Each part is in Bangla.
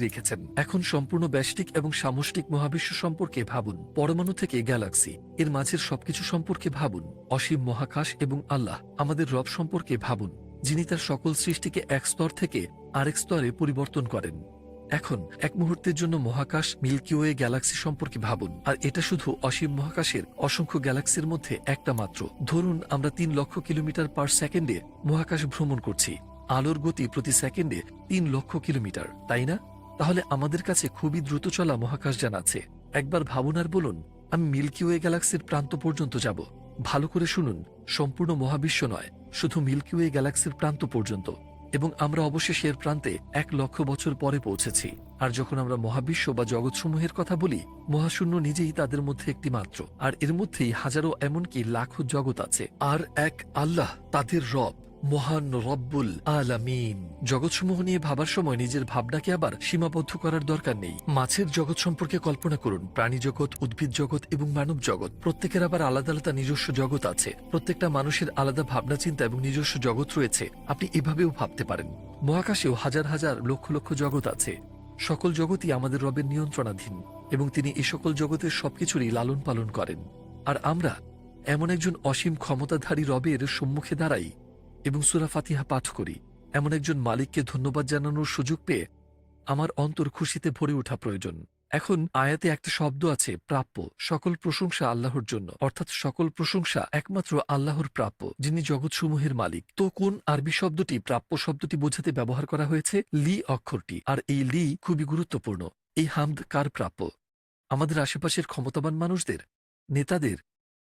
রেখেছেন। এখন সম্পূর্ণ ব্যষ্টিক এবং সামষ্টিক মহাবিশ্ব সম্পর্কে ভাবুন। পরমাণু থেকে গ্যালাক্সি, এর মাঝের সবকিছু সম্পর্কে ভাবুন। অসীম মহাকাশ এবং আল্লাহ, আমাদের রব সম্পর্কে ভাবুন, যিনি তার সকল সৃষ্টিকে এক স্তর থেকে আরেক স্তরে পরিবর্তন করেন। এখন, এক মুহূর্তের জন্য মহাকাশ মিল্কিওয়ে গ্যালাক্সি সম্পর্কে ভাবুন। আর এটা শুধু অসীম মহাকাশের, অসংখ্য গ্যালাক্সির মধ্যে একটা মাত্র। ধরুন, আমরা তিন লক্ষ কিলোমিটার পার সেকেন্ডে মহাকাশ ভ্রমণ করছি। আলোর গতি প্রতি সেকেন্ডে তিন লক্ষ কিলোমিটার, তাই না? তাহলে আমাদের কাছে খুবই দ্রুত চলা মহাকাশযান আছে। একবার ভাবুন আর বলুন, আমি মিল্কি ওয়ে গ্যালাক্সির প্রান্ত পর্যন্ত যাব। ভালো করে শুনুন, সম্পূর্ণ মহাবিশ্ব নয়, শুধু মিল্কি ওয়ে গ্যালাক্সির প্রান্ত পর্যন্ত। এবং আমরা অবশেষে এর প্রান্তে এক লক্ষ বছর পরে পৌঁছেছি। আর যখন আমরা মহাবিশ্ব বা জগৎসমূহের কথা বলি, মহাশূন্য নিজেই তাদের মধ্যে একটি মাত্র আর এর মধ্যেই হাজারো এমনকি লাখো জগৎ আছে। আর এক আল্লাহ, তাদের রব। মহান রব্বুল আলামিন। জগৎসমূহ নিয়ে ভাবার সময় নিজের ভাবনাকে আবার সীমাবদ্ধ করার দরকার নেই। মাছের জগৎ সম্পর্কে কল্পনা করুন। প্রাণী জগৎ, উদ্ভিদ জগৎ এবং মানব জগৎ। প্রত্যেকের আবার আলাদা আলাদা নিজস্ব জগৎ আছে। প্রত্যেকটা মানুষের আলাদা ভাবনা, চিন্তা এবং নিজস্ব জগৎ রয়েছে। আপনি এভাবেও ভাবতে পারেন। মহাকাশেও হাজার হাজার লক্ষ লক্ষ জগৎ আছে। সকল জগৎই আমাদের রবের নিয়ন্ত্রণাধীন এবং তিনি এ সকল জগতের সবকিছুরই লালন পালন করেন। আর আমরা এমন একজন অসীম ক্ষমতাধারী রবের সম্মুখে দাঁড়াই এবং সুরা ফাতিহা পাঠ করি। এমন একজন মালিককে ধন্যবাদ জানানোর সুযোগ পেয়ে আমার অন্তর খুশিতে ভরে ওঠা প্রয়োজন। এখন আয়াতে একটা শব্দ আছে, প্রাপ্য। সকল প্রশংসা আল্লাহর জন্য। অর্থাৎ সকল প্রশংসা একমাত্র আল্লাহর প্রাপ্য, যিনি জগৎসমূহের মালিক। তো কোন আরবি শব্দটি প্রাপ্য শব্দটি বোঝাতে ব্যবহার করা হয়েছে? লি অক্ষরটি। আর এই লি খুবই গুরুত্বপূর্ণ। এই হামদ কার প্রাপ্য? আমাদের আশেপাশের ক্ষমতাবান মানুষদের? নেতাদের?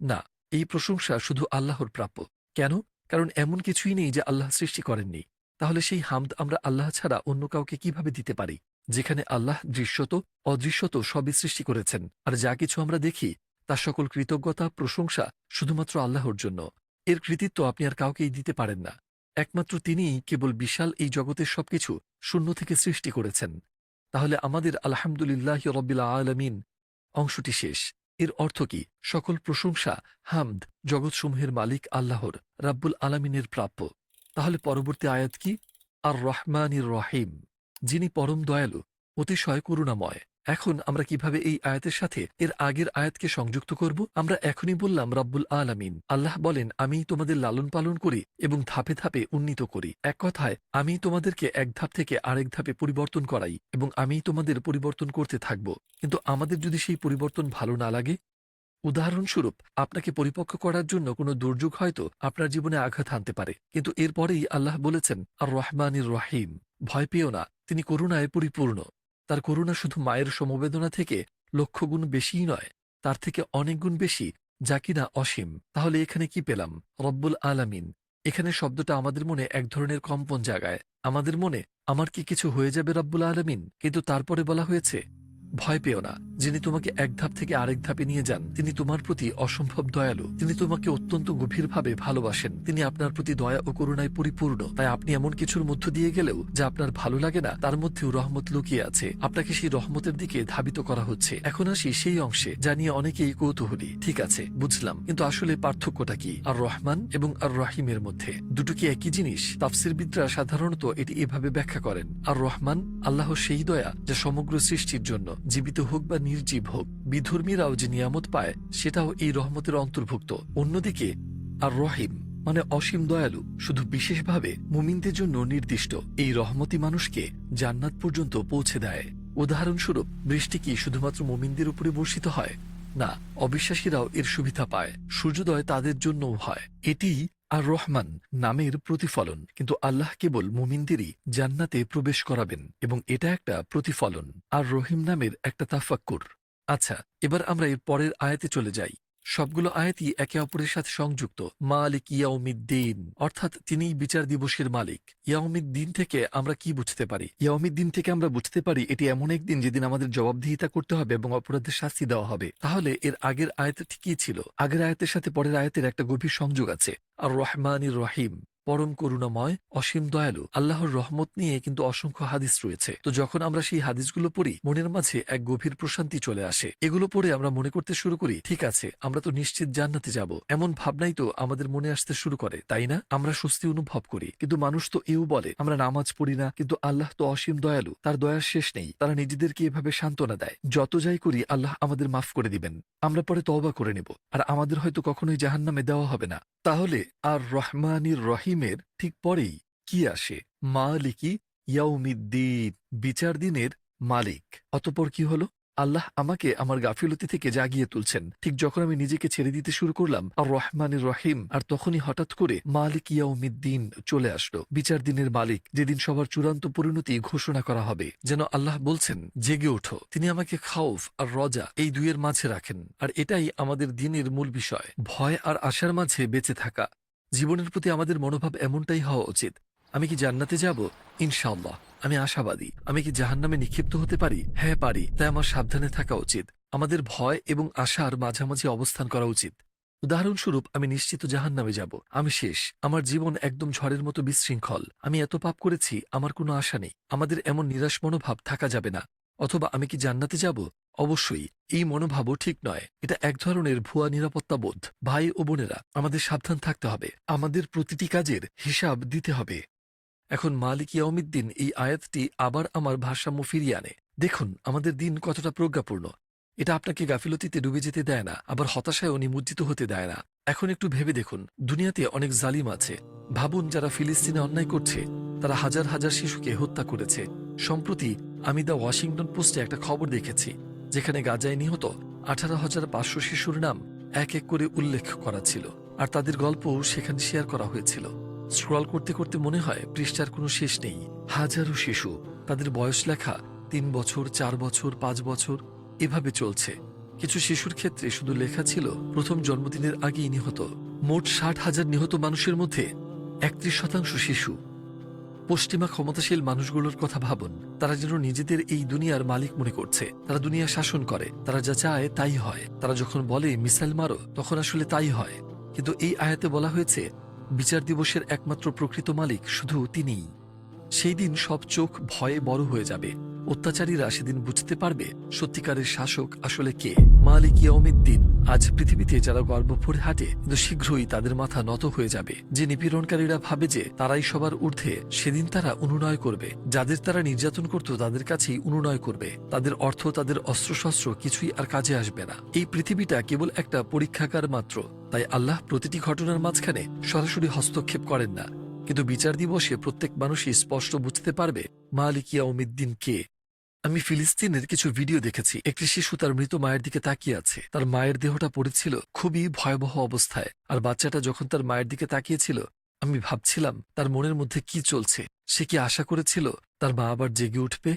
না, এই প্রশংসা শুধু আল্লাহর প্রাপ্য। কেন? কারণ এমন কিছুই নেই যে আল্লাহ সৃষ্টি করেননি। তাহলে সেই হামদ আমরা আল্লাহ ছাড়া অন্য কাউকে কীভাবে দিতে পারি? যেখানে আল্লাহ দৃশ্যত, অদৃশ্যত সবই সৃষ্টি করেছেন। আর যা কিছু আমরা দেখি, তার সকল কৃতজ্ঞতা, প্রশংসা শুধুমাত্র আল্লাহর জন্য। এর কৃতিত্ব আপনি আর কাউকেই দিতে পারেন না। একমাত্র তিনিই কেবল বিশাল এই জগতের সবকিছু শূন্য থেকে সৃষ্টি করেছেন। তাহলে আমাদের আলহামদুলিল্লাহ রব্বিল আলমিন অংশটি শেষ। এর অর্থ কি? সকল প্রশংসা, হামদ, জগৎসমূহের মালিক আল্লাহর, রাব্বুল আলামিনের প্রাপ্য। তাহলে পরবর্তী আয়াত কি? আর রহমানির রহিম, যিনি পরম দয়ালু, অতিশয় করুণাময়। এখন আমরা কীভাবে এই আয়াতের সাথে এর আগের আয়াতকে সংযুক্ত করব? আমরা এখনই বললাম, রাব্বুল আলামিন। আল্লাহ বলেন, আমি তোমাদের লালন পালন করি এবং ধাপে ধাপে উন্নীত করি। এক কথায়, আমি তোমাদেরকে এক ধাপ থেকে আরেক ধাপে পরিবর্তন করাই এবং আমি তোমাদের পরিবর্তন করতে থাকব। কিন্তু আমাদের যদি সেই পরিবর্তন ভালো না লাগে, উদাহরণস্বরূপ, আপনাকে পরিপক্ক করার জন্য কোনো দুর্যোগ হয়তো আপনার জীবনে আঘাত হানতে পারে। কিন্তু এরপরেই আল্লাহ বলেছেন, আর রহমানির রহিম। ভয় পেও না, তিনি করুণায় পরিপূর্ণ। তার করুণা শুধু মায়ের সমবেদনা থেকে লক্ষ্যগুণ বেশিই নয়, তার থেকে অনেক গুণ বেশি, যা কিনা অসীম। তাহলে এখানে কি পেলাম? রব্বুল আলামিন। এখানে শব্দটা আমাদের মনে এক ধরনের কম্পন জাগায়। আমাদের মনে, আমার কি কিছু হয়ে যাবে রব্বুল আলামিন? কিন্তু তারপরে বলা হয়েছে ভয় পেও না। যিনি তোমাকে এক ধাপ থেকে আরেক ধাপে নিয়ে যান, তিনি তোমার প্রতি অসম্ভব দয়ালু। তিনি তোমাকে অত্যন্ত গভীরভাবে ভালোবাসেন। তিনি আপনার প্রতি দয়া ও করুণায় পরিপূর্ণ। তাই আপনি এমন কিছুর মধ্য দিয়ে গেলেও, যা আপনার ভালো লাগে না, তার মধ্যেও রহমত লুকিয়ে আছে। আপনাকে সেই রহমতের দিকে ধাবিত করা হচ্ছে। এখন আসি সেই অংশে, যা নিয়ে অনেকেই কৌতূহলী। ঠিক আছে, বুঝলাম। কিন্তু আসলে পার্থক্যটা কি? আর রহমান এবং আর রহিমের মধ্যে। দুটো কি একই জিনিস? তাফসিরবিদরা সাধারণত এটি এভাবে ব্যাখ্যা করেন। আর রহমান আল্লাহ সেই দয়া, যা সমগ্র সৃষ্টির জন্য। জীবিত হোক বা নির্জীব হোক, বিধর্মীরাও যে নিয়ামত পায়, সেটাও এই রহমতের অন্তর্ভুক্ত। অন্যদিকে আর রহিম মানে অসীম দয়ালু, শুধু বিশেষভাবে মুমিনদের জন্য নির্দিষ্ট। এই রহমতি মানুষকে জান্নাত পর্যন্ত পৌঁছে দেয়। উদাহরণস্বরূপ, বৃষ্টি কি শুধুমাত্র মুমিনদের উপরে বর্ষিত হয়? না, অবিশ্বাসীরাও এর সুবিধা পায়। সূর্যোদয় তাদের জন্যও হয়। এটি আর রহমান নামের প্রতিফলন, কিন্তু আল্লাহ কেবল মুমিনদেরই জান্নাতে প্রবেশ করাবেন এবং এটা একটা প্রতিফলন। আর রহিম নামের একটা তাফাক্কুর। আচ্ছা এবার আমরা এর পরের আয়াতে চলে যাই। সবগুলো আয়াতই একে অপরের সাথে সংযুক্ত। মালিক ইয়াউমিদ্দিন। অর্থাৎ তিনি বিচার দিবসের মালিক। ইয়াউমিদ্দিন থেকে আমরা কি বুঝতে পারি? ইয়াউমিদ্দিন থেকে আমরা বুঝতে পারি, এটি এমন একদিন যেদিন আমাদের জবাবদিহিতা করতে হবে এবং অপরাধের শাস্তি দেওয়া হবে। তাহলে এর আগের আয়াত ঠিকই ছিল? আগের আয়াতের সাথে পরের আয়াতের একটা গভীর সংযোগ আছে। আর রহমানির রহিম। পরম করুণাময়, অসীম দয়ালু, আল্লাহর রহমত নিয়ে কিন্তু অসংখ্য হাদিস রয়েছে। তো যখন আমরা সেই হাদিসগুলো পড়ি, মনের মাঝে এক গভীর প্রশান্তি চলে আসে। এগুলো পড়ে আমরা মনে করতে শুরু করি, ঠিক আছে, আমরা তো নিশ্চিত জান্নাতে যাব। এমন ভাবনাই তো আমাদের মনে আসতে শুরু করে, তাই না? আমরা স্বস্তি অনুভব করি, কিন্তু মানুষ তো এও বলে, আমরা নামাজ পড়ি না, কিন্তু আল্লাহ তো অসীম দয়ালু, তার দয়ার শেষ নেই, তারা নিজেদেরকে এভাবে সান্ত্বনা দেয়। যত যাই করি, আল্লাহ আমাদের মাফ করে দিবেন। আমরা পরে তওবা করে নেব, আর আমাদের হয়তো কখনোই জাহান্নামে দেওয়া হবে না। তাহলে আর রহমানির রহিমের ঠিক পরেই কি আসে? মালিকি ইয়াউমিদ্দিন বিচার দিনের মালিক। অতপর কি হলো? আল্লাহ আমাকে আমার গাফিলতি থেকে জাগিয়ে তুলছেন। ঠিক যখন আমি নিজেকে ছেড়ে দিতে শুরু করলাম আর রহমানের রহিম, আর তখনই হঠাৎ করে মালিক ইয়াউমিদ্দিন চলে আসলো, বিচার দিনের মালিক, যেদিন সবার চূড়ান্ত পরিণতি ঘোষণা করা হবে। যেন আল্লাহ বলছেন, জেগে ওঠো, তিনি আমাকে খাউফ আর রজা এই দুইয়ের মাঝে রাখেন, আর এটাই আমাদের দিনের মূল বিষয়। ভয় আর আশার মাঝে বেঁচে থাকা। জীবনের প্রতি আমাদের মনোভাব এমনটাই হওয়া উচিত। আমি কি জান্নাতে যাব? ইনশাআল্লাহ। আমি আশাবাদী। আমি কি জাহান্নামে নিক্ষিপ্ত হতে পারি? হ্যাঁ পারি। তাই আমার সাবধানে থাকা উচিত। আমাদের ভয় এবং আশার মাঝামাঝি অবস্থান করা উচিত। উদাহরণস্বরূপ, আমি নিশ্চিত জাহান্নামে যাব। আমি শেষ। আমার জীবন একদম ঝড়ের মতো বিশৃঙ্খল। আমি এত পাপ করেছি, আমার কোনো আশা নেই। আমাদের এমন নিরাশ মনোভাব থাকা যাবে না। অথবা আমি কি জান্নাতে যাব? অবশ্যই। এই মনোভাবও ঠিক নয়। এটা এক ধরনের ভুয়া নিরাপত্তা বোধ। ভাই ও বোনেরা, আমাদের সাবধান থাকতে হবে। আমাদের প্রতিটি কাজের হিসাব দিতে হবে। এখন মালিক ইয়াউমিদ্দিন এই আয়াতটি আবার আমার ভারসাম্য ফিরিয়ে আনে। দেখুন, আমাদের দিন কতটা প্রজ্ঞাপূর্ণ। এটা আপনাকে গাফিলতিতে ডুবে যেতে দেয় না, আবার হতাশায়ও নিমজ্জিত হতে দেয় না। এখন একটু ভেবে দেখুন, দুনিয়াতে অনেক জালিম আছে। ভাবুন, যারা ফিলিস্তিনে অন্যায় করছে, তারা হাজার হাজার শিশুকে হত্যা করেছে। সম্প্রতি আমি দ্য ওয়াশিংটন পোস্টে একটা খবর দেখেছি, যেখানে গাজায় নিহত আঠারো হাজার পাঁচশো শিশুর নাম এক এক করে উল্লেখ করা ছিল, আর তাদের গল্পও সেখানে শেয়ার করা হয়েছিল। স্ক্রল করতে করতে মনে হয় পৃষ্ঠার কোনো শেষ নেই। হাজারো শিশু, তাদের বয়স লেখা, তিন বছর, চার বছর, পাঁচ বছর, এভাবে চলছে। কিছু শিশুর ক্ষেত্রে শুধু লেখা ছিল, প্রথম জন্মদিনের আগেই নিহত। মোট ষাট হাজার নিহত মানুষের মধ্যে একত্রিশ শতাংশ শিশু। পশ্চিমা ক্ষমতাশীল মানুষগুলোর কথা ভাবুন। তারা যেন নিজেদের এই দুনিয়ার মালিক মনে করছে। তারা দুনিয়া শাসন করে। তারা যা চায় তাই হয়। তারা যখন বলে মিসাইল মারো, তখন আসলে তাই হয়। কিন্তু এই আয়াতে বলা হয়েছে বিচার দিবসের একমাত্র প্রকৃত মালিক শুধু তিনিই। সেই দিন সব চোখ ভয়ে বড় হয়ে যাবে। অত্যাচারীরা সেদিন বুঝতে পারবে সত্যিকারের শাসক আসলে কে। মালিক ইয়মিদ্দিন আজ পৃথিবীতে যারা গর্ব ভরে হাঁটে, কিন্তু শীঘ্রই তাদের মাথা নত হয়ে যাবে। যে নিপীড়নকারীরা ভাবে যে তারাই সবার ঊর্ধ্বে, সেদিন তারা অনুনয় করবে। যাদের তারা নির্যাতন করত, তাদের কাছেই অনুনয় করবে। তাদের অর্থ, তাদের অস্ত্রশস্ত্র কিছুই আর কাজে আসবে না। এই পৃথিবীটা কেবল একটা পরীক্ষাগার মাত্র। তাই আল্লাহ প্রতিটি ঘটনার মাঝখানে সরাসরি হস্তক্ষেপ করেন না। কিন্তু বিচার দিবসে প্রত্যেক মানুষই স্পষ্ট বুঝতে পারবে মালিকিয়া উমিদ্দিন কে। আমি ফিলিস্তিনের কিছু ভিডিও দেখেছি। একটি শিশু তার মৃত মায়ের দিকে তাকিয়ে আছে। তার মায়ের দেহটা পড়েছিল খুবই ভয়াবহ অবস্থায়। আর বাচ্চাটা যখন তার মায়ের দিকে তাকিয়েছিল, আমি ভাবছিলাম, তার মনের মধ্যে কি চলছে? সে কি আশা করেছিল তার মা আবার জেগে উঠবে?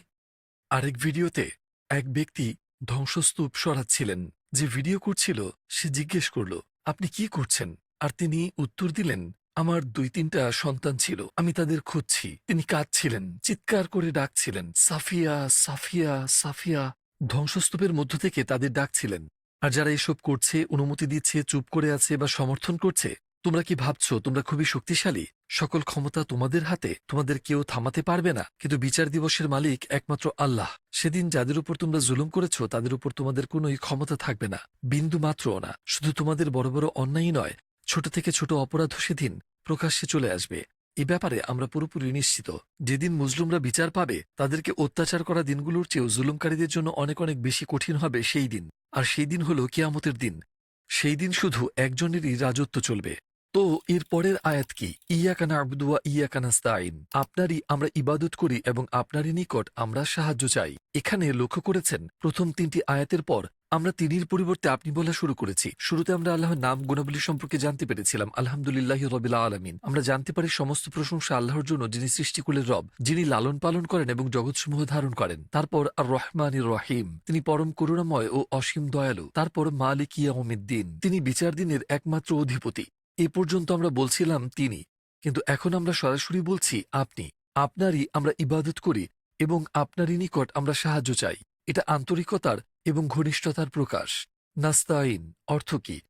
আরেক ভিডিওতে এক ব্যক্তি ধ্বংসস্তূপ সরাচ্ছিলেন। যে ভিডিও করছিল, সে জিজ্ঞেস করল, আপনি কি করছেন? আর তিনি উত্তর দিলেন আমার দুই তিনটা সন্তান ছিল। আমি তাদের খুঁজছি। তিনি কাঁদছিলেন, চিৎকার করে ডাকছিলেন, সাফিয়া সাফিয়া সাফিয়া। ধ্বংসস্তূপের মধ্য থেকে তাদের ডাকছিলেন। আর যারা এসব করছে, অনুমতি দিচ্ছে, চুপ করে আছে বা সমর্থন করছে, তোমরা কি ভাবছ, তোমরা খুবই শক্তিশালী? সকল ক্ষমতা তোমাদের হাতে, তোমাদের কেউ থামাতে পারবে না। কিন্তু বিচার দিবসের মালিক একমাত্র আল্লাহ। সেদিন যাদের উপর তোমরা জুলুম করেছ, তাদের উপর তোমাদের কোনোই ক্ষমতা থাকবে না। বিন্দু মাত্রও না। শুধু তোমাদের বড় বড় অন্যায় নয় ছোট থেকে ছোট অপরাধ সেদিন প্রকাশ্যে চলে আসবে। এ ব্যাপারে আমরা পুরোপুরি নিশ্চিত। যেদিন মুসলিমরা বিচার পাবে, তাদেরকে অত্যাচার করা দিনগুলোর চেয়েও জুলুমকারীদের জন্য অনেক অনেক বেশি কঠিন হবে সেই দিন। আর সেই দিন হল কিয়ামতের দিন। সেই দিন শুধু একজনেরই রাজত্ব চলবে। তো এর পরের আয়াত কি? ইয়াকানা আবদুয়া ইয়াকানাস্তাইন আপনারই আমরা ইবাদত করি এবং আপনারই নিকট আমরা সাহায্য চাই। এখানে লক্ষ্য করেছেন, প্রথম তিনটি আয়াতের পর আমরা তিনির পরিবর্তে আপনি বলা শুরু করেছি। শুরুতে আমরা আল্লাহর নাম গুণাবলী সম্পর্কে জানতে পেরেছিলাম। আলহামদুলিল্লাহ রবিল্লা আলমিন। আমরা জানতে পারি সমস্ত প্রশংসা আল্লাহর জন্য যিনি সৃষ্টিকুলের রব, যিনি লালন পালন করেন এবং জগৎসমূহ ধারণ করেন। তারপর আর রহমান রহিম। তিনি পরম করুণাময় ও অসীম দয়ালু। তারপর মালিক ইয়াউমিদ্দিন। তিনি বিচার দিনের একমাত্র অধিপতি। এ পর্যন্ত আমরা বলছিলাম তিনি। কিন্তু এখন আমরা সরাসরি বলছি আপনি। আপনারই আমরা ইবাদত করি এবং আপনারই নিকট আমরা সাহায্য চাই। এটা আন্তরিকতার এবং ঘনিষ্ঠতার প্রকাশ। নাস্তাইন অর্থ কি?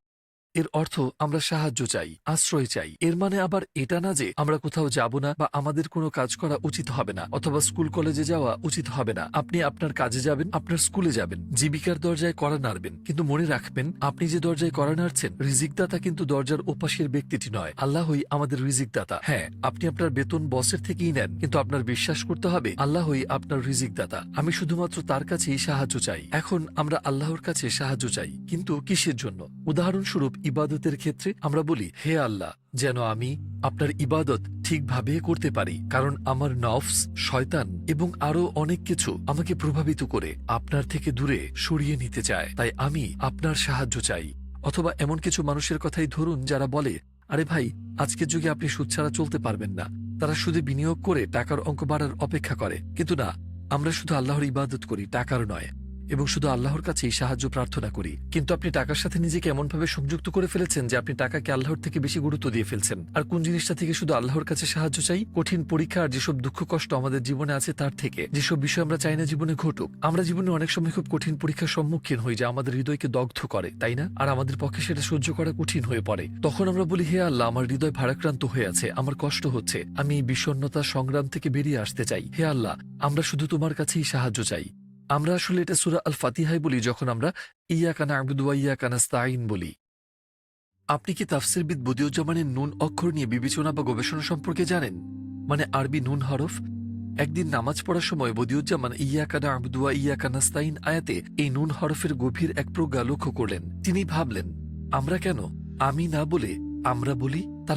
এর অর্থ আমরা সাহায্য চাই, আশ্রয় চাই। এর মানে আবার এটা না যে আমরা কোথাও যাব না বা আমাদের কোনো কাজ করা উচিত হবে না অথবা স্কুল কলেজে যাওয়া উচিত হবে না। আপনি আপনার কাজে যাবেন, আপনার স্কুলে যাবেন, জীবিকার দরজায় করা নাড়বেন। কিন্তু মনে রাখবেন, আপনি যে দরজায় করা নাড়ছেন, রিজিকদাতা কিন্তু দরজার ওপাশের ব্যক্তিটি নয়। আল্লাহই আমাদের রিজিকদাতা। হ্যাঁ আপনি আপনার বেতন বসের থেকেই নেন, কিন্তু আপনার বিশ্বাস করতে হবে, আল্লাহই আপনার রিজিকদাতা। আমি শুধুমাত্র তার কাছেই সাহায্য চাই। এখন আমরা আল্লাহর কাছে সাহায্য চাই, কিন্তু কিসের জন্য? উদাহরণস্বরূপ ইবাদতের ক্ষেত্রে আমরা বলি, হে আল্লাহ, যেন আমি আপনার ইবাদত ঠিকভাবে করতে পারি, কারণ আমার নফস শয়তান এবং আরও অনেক কিছু আমাকে প্রভাবিত করে আপনার থেকে দূরে সরিয়ে নিতে চায়। তাই আমি আপনার সাহায্য চাই। অথবা এমন কিছু মানুষের কথাই ধরুন যারা বলে, আরে ভাই আজকের যুগে আপনি সুদ ছাড়া চলতে পারবেন না। তারা শুধু বিনিয়োগ করে টাকার অঙ্ক বাড়ার অপেক্ষা করে। কিন্তু না, আমরা শুধু আল্লাহর ইবাদত করি, টাকার নয়। এবং শুধু আল্লাহর কাছেই সাহায্য প্রার্থনা করি। কিন্তু আপনি টাকার সাথে নিজেকে এমনভাবে সংযুক্ত করে ফেলেছেন যে আপনি টাকাকে আল্লাহর থেকে বেশি গুরুত্ব দিয়ে ফেলছেন। আর কোন জিনিসটা থেকে শুধু আল্লাহর কাছে সাহায্য চাই? কঠিন পরীক্ষা আর যেসব দুঃখ কষ্ট আমাদের জীবনে আছে তার থেকে। যেসব বিষয় আমরা চাই না জীবনে ঘটুক। আমরা জীবনে অনেক সময় খুব কঠিন পরীক্ষার সম্মুখীন হই, যা আমাদের হৃদয়কে দগ্ধ করে, তাই না? আর আমাদের পক্ষে সেটা সহ্য করা কঠিন হয়ে পড়ে। তখন আমরা বলি, হে আল্লাহ, আমার হৃদয় ভারাক্রান্ত হয়ে আছে, আমার কষ্ট হচ্ছে। আমি এই বিষণ্ণতা সংগ্রাম থেকে বেরিয়ে আসতে চাই। হে আল্লাহ, আমরা শুধু তোমার কাছেই সাহায্য চাই। আমরা আসলে এটা সুরা আল ফাতিহাই বলি, যখন আমরা ইয়া কানা আবুদুয়া ইয়া কানা স্তাইন বলি। আপনি কি তাফসিরবিদ বদিউজ্জামানের নুন অক্ষর নিয়ে বিবেচনা বা গবেষণা সম্পর্কে জানেন? মানে আরবি নুন হরফ? একদিন নামাজ পড়ার সময় বদিউজ্জামান ইয়া কানা আবুদুয়া ইয়া কানা স্তাইন আয়াতে এই নুন হরফের গভীর এক প্রজ্ঞা লক্ষ্য করলেন। তিনি ভাবলেন, আমরা কেন? আমি না বলে আমরা বলি? তার